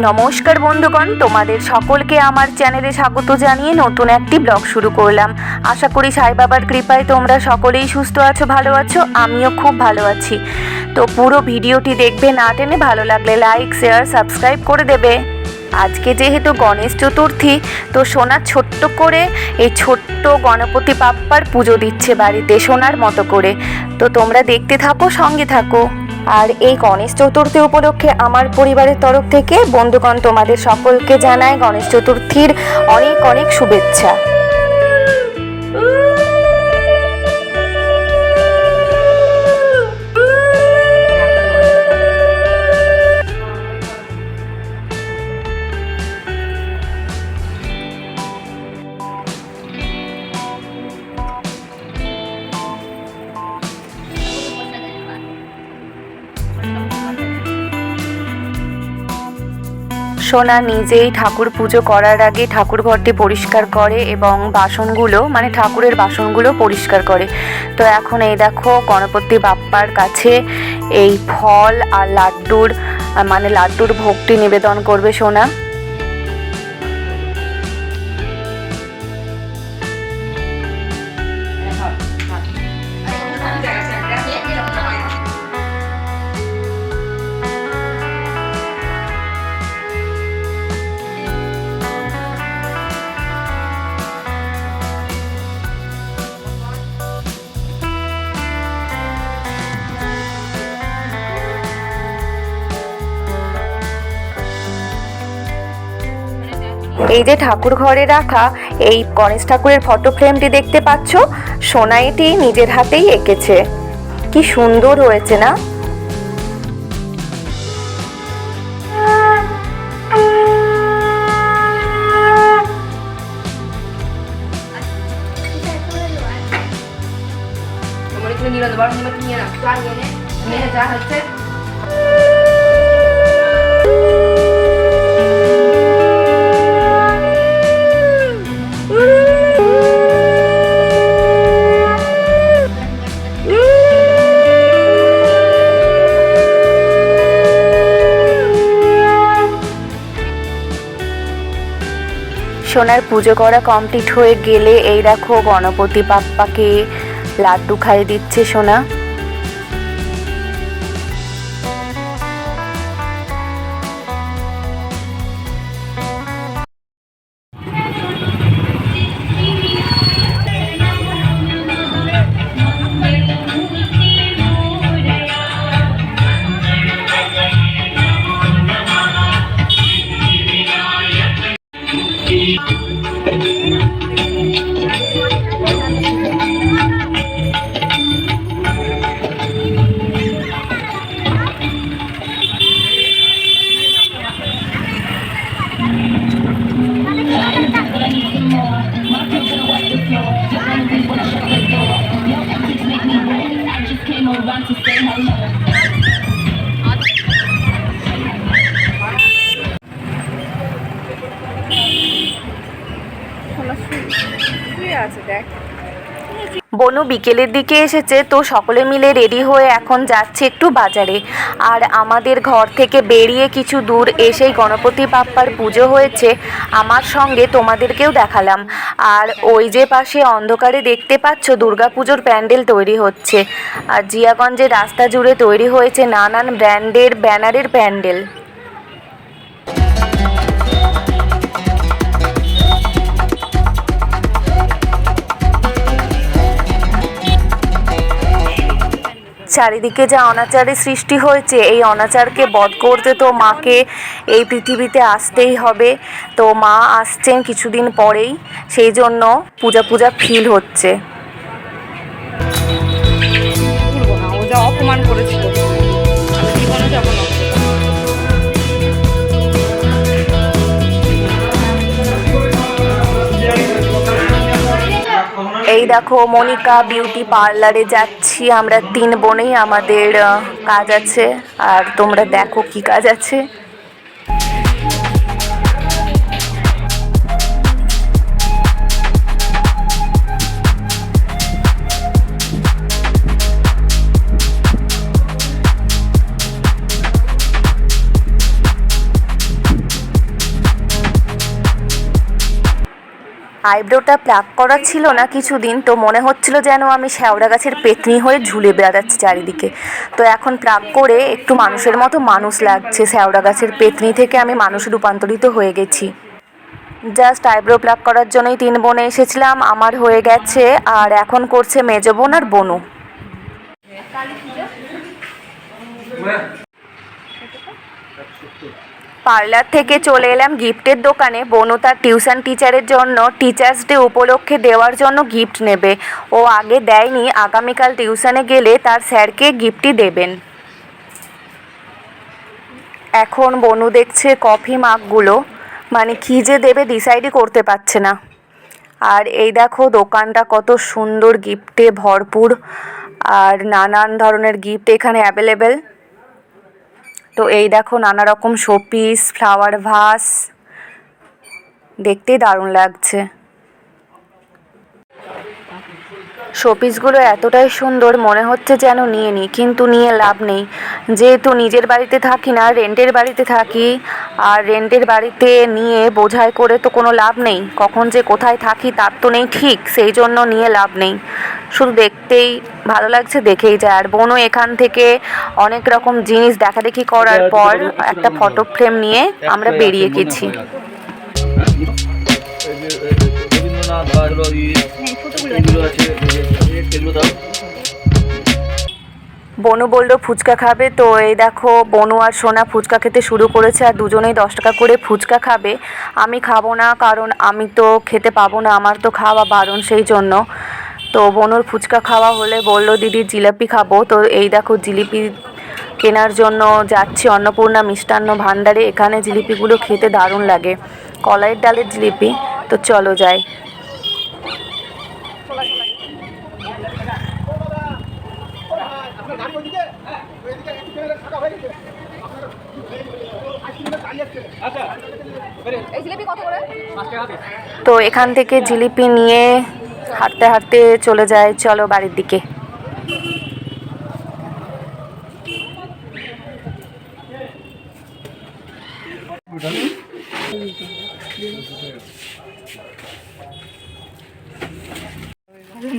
নমস্কার বন্ধুগণ, তোমাদের সকলকে আমার চ্যানেলে স্বাগত জানিয়ে নতুন একটি ব্লগ শুরু করলাম। আশা করি সাই বাবার কৃপায় তোমরা সকলেই সুস্থ আছো, ভালো আছো, আমিও খুব ভালো আছি। তো পুরো ভিডিওটি দেখবে না টেনে ভালো লাগলে লাইক, শেয়ার, সাবস্ক্রাইব করে দেবে। আজকে যেহেতু গণেশ চতুর্থী, তো সোনা ছোট্ট করে এই ছোট্ট গণপতি বাপ্পার পুজো দিচ্ছে বাড়িতে সোনার মতো করে। তো তোমরা দেখতে থাকো, সঙ্গে থাকো। আর এই গণেশ চতুর্থী উপলক্ষে আমার পরিবারের তরফ থেকে বন্ধুগণ তোমাদের সকলকে জানায় গণেশ চতুর্থীর অনেক অনেক শুভেচ্ছা। সোনা নিজেই ঠাকুর পুজো করার আগে ঠাকুর ঘরটি পরিষ্কার করে এবং বাসনগুলো মানে ঠাকুরের বাসনগুলো পরিষ্কার করে। তো এখন এই দেখো গণপতি বাপ্পার কাছে এই ফল আর লাড্ডুর মানে লাড্ডুর ভোগটি নিবেদন করবে সোনা। এই যে ঠাকুর ঘরে রাখা, এই গণেশ ঠাকুরের ফটো ফ্রেমটি দেখতে পাচ্ছ? সোনা এটি নিজের হাতেই এঁকেছে। কি সুন্দর হয়েছে না? নিয়ে সোনার পুজো করা কমপ্লিট হয়ে গেলে এই দেখো গণপতি বাপ্পাকে লাড্ডু খাইয়ে দিচ্ছে সোনা। বনু বিকেলের দিকে এসেছে, তো সকলে মিলে রেডি হয়ে এখন যাচ্ছে একটু বাজারে। আর আমাদের ঘর থেকে বেরিয়ে কিছু দূর এসেই গণপতি বাপ্পার পুজো হয়েছে। আমার সঙ্গে তোমাদেরকেও দেখালাম। আর ওই যে পাশে অন্ধকারে দেখতে পাচ্ছ, দুর্গাপুজোর প্যান্ডেল তৈরি হচ্ছে। আর জিয়াগঞ্জের রাস্তা জুড়ে তৈরি হয়েছে নানান ব্র্যান্ডের ব্যানারের প্যান্ডেল। চারিদিকে যা অনাচারের সৃষ্টি হয়েছে, এই অনাচারকে বধ করতে তো মাকে এই পৃথিবীতে আসতেই হবে। তো মা আসছেন কিছুদিন পরেই, সেই জন্য পূজা পূজা ফিল হচ্ছে। অপমান করেছিল দেখো, মনিকা বিউটি পার্লারে যাচ্ছি। আমরা তিন বোনেই আমাদের কাজ আছে। আর তোমরা দেখো কি কাজ আছে। আইব্রোটা প্লাক করা ছিল না কিছুদিন তো মনে হচ্ছিল যেন আমি শ্যাওড়া গাছের পেতনি হয়ে ঝুলে বেড়াচ্ছি চারিদিকে। তো এখন প্লাক করে একটু মানুষের মতো মানুষ লাগছে শ্যাওড়া গাছের পেতনি থেকে আমি মানুষ রূপান্তরিত হয়ে গেছি। জাস্ট আইব্রো প্লাক করার জন্যই তিন বোনে এসেছিলাম আমার হয়ে গেছে আর এখন করছে মেজ বোন আর বনু। পার্লার থেকে চলে এলাম গিফটের দোকানে। বনু তার টিউশন টিচারের জন্য টিচার্স ডে উপলক্ষে দেওয়ার জন্য গিফট নেবে। ও আগে দেয়নি, আগামীকাল টিউশনে গেলে তার স্যারকে গিফটই দেবেন। এখন বনু দেখছে কফি মাগগুলো মানে কী যে দেবে ডিসাইডই করতে পারছে না। আর এই দেখো দোকানটা কত সুন্দর গিফটে ভরপুর। আর নানান ধরনের গিফট এখানে অ্যাভেলেবেল তো এই দেখো নানা রকম শোপিস ফ্লাওয়ার ভাস দেখতেই দারুণ লাগছে। শোপিসগুলো এতটাই সুন্দর, মনে হচ্ছে যেন নিয়ে নিই কিন্তু নিয়ে লাভ নেই। যেহেতু নিজের বাড়িতে থাকি না রেন্টের বাড়িতে থাকি আর রেন্টের বাড়িতে নিয়ে বোঝাই করে তো কোনো লাভ নেই কখন যে কোথায় থাকি তার তো নেই ঠিক সেই জন্য নিয়ে লাভ নেই শুধু দেখতেই ভালো লাগছে দেখেই যায় আর বোনও এখান থেকে অনেক রকম জিনিস দেখাদেখি করার পর একটা ফটো ফ্রেম নিয়ে আমরা বেরিয়ে গেছি আছে বনু বলল, ফুচকা খাবে? তো এই দেখো, বনু আর সোনা ফুচকা খেতে শুরু করেছে আর দুজনেই দশ টাকা করে ফুচকা খাবে। আমি খাব না, কারণ আমি তো খেতে পাবো না, আমার তো খাওয়া বারণ সেই জন্য। তো বনুর ফুচকা খাওয়া হলে বলল, দিদি, জিলাপি খাব। তো এই দেখো, জিলিপি কেনার জন্য যাচ্ছি অন্নপূর্ণা মিষ্টান্ন ভাণ্ডারে। এখানে জিলিপিগুলো খেতে দারুণ লাগে। কলাইয়ের ডালের জিলিপি। তো চলো যাই। তো এখান থেকে জিলিপি নিয়ে হাঁটতে হাঁটতে চলে যায়। চলো বাড়ির দিকে।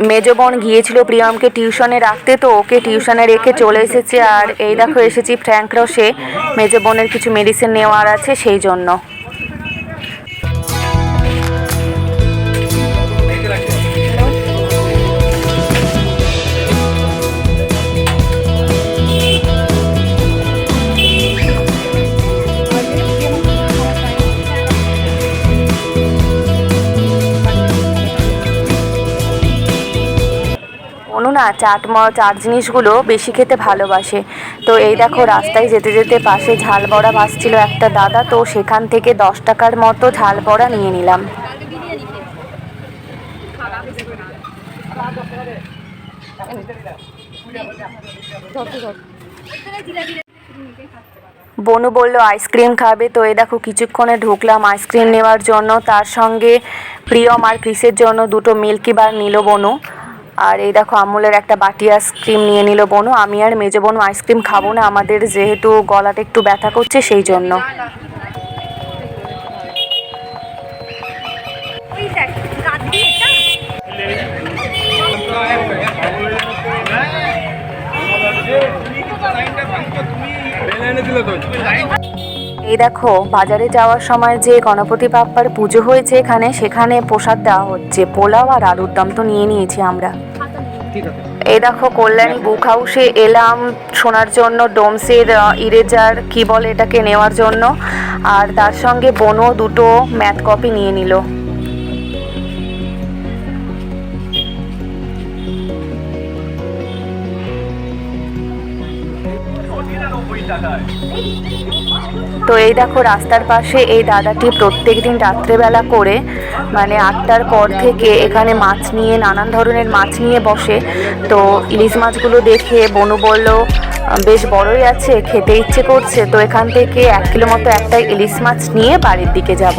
মেজ বোন গিয়েছিল প্রিয়মকে টিউশনে রাখতে, তো ওকে টিউশনে রেখে চলে এসেছে। আর এই দেখো, এসেছি ফ্র্যাঙ্ক রসে। মেজ বোনের কিছু মেডিসিন নেওয়ার আছে, সেই জন্য। না, চাট ম- চাট জিনিসগুলো বেশি খেতে ভালোবাসে। তো এই দেখো, রাস্তায় যেতে যেতে পাশে ঝাল বড়া ভাসছিল একটা দাদা, তো সেখান থেকে দশ টাকার মতো ঝাল বড়া নিয়ে নিলাম। বনু বলল, আইসক্রিম খাবে? তো এ দেখো, কিছুক্ষণে ঢুকলাম আইসক্রিম নেওয়ার জন্য। তার সঙ্গে প্রিয়ম আর ক্রিসের জন্য দুটো মিল্কি বার নিল বনু। আর এই দেখো আমুলের একটা বাটি আইসক্রিম নিয়ে নিল বনু। আমি আর মেজে বনু আইসক্রিম খাব না, আমাদের যেহেতু গলাটা একটু ব্যথা করছে সেই জন্য। এই দেখো বাজারে যাওয়ার সময় যে গণপতি বাপ্পার পুজো হয়েছে এখানে সেখানে প্রসাদ দেওয়া হচ্ছে। পোলাও আর আলুর দম তো নিয়ে নিয়েছি আমরা। এই দেখো কল্যাণী বুক হাউসে এলাম শোনার জন্য ডোমসের ইরেজার কি বলে এটাকে নেওয়ার জন্য। আর তার সঙ্গে বনও দুটো ম্যাথ কপি নিয়ে নিল। তো এই দেখো রাস্তার পাশে এই দাদাটি প্রত্যেক দিন রাত্রেবেলা করে মানে আটটার পর থেকে এখানে মাছ নিয়ে, নানান ধরনের মাছ নিয়ে বসে। তো ইলিশ মাছগুলো দেখে বনু বলল, বেশ বড়ই আছে, খেতে ইচ্ছে করছে, তো এখান থেকে এক কিলো মতো একটা ইলিশ মাছ নিয়ে বাড়ির দিকে যাব।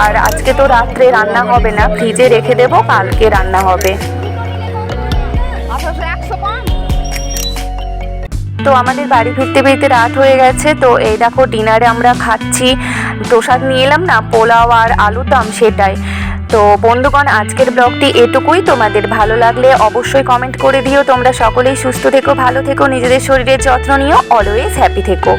আর আজকে তো রাত্রে রান্না হবে না, ফ্রিজে রেখে দেবো, কালকে রান্না হবে। আঠারোশো একশো তো আমাদের বাড়ি ফিরতে ফিরতে রাত হয়ে গেছে, তো এই দেখো ডিনারে আমরা খাচ্ছি। প্রসাদ নিয়ে এলাম না, পোলাও আর আলুর দম সেটাই। তো বন্ধুগণ, আজকের ব্লগটি এটুকুই। তোমাদের ভালো লাগলে অবশ্যই কমেন্ট করে দিও। তোমরা সকলেই সুস্থ থেকো, ভালো থেকো, নিজেদের শরীরের যত্ন নিও। অলওয়েজ হ্যাপি থেকো।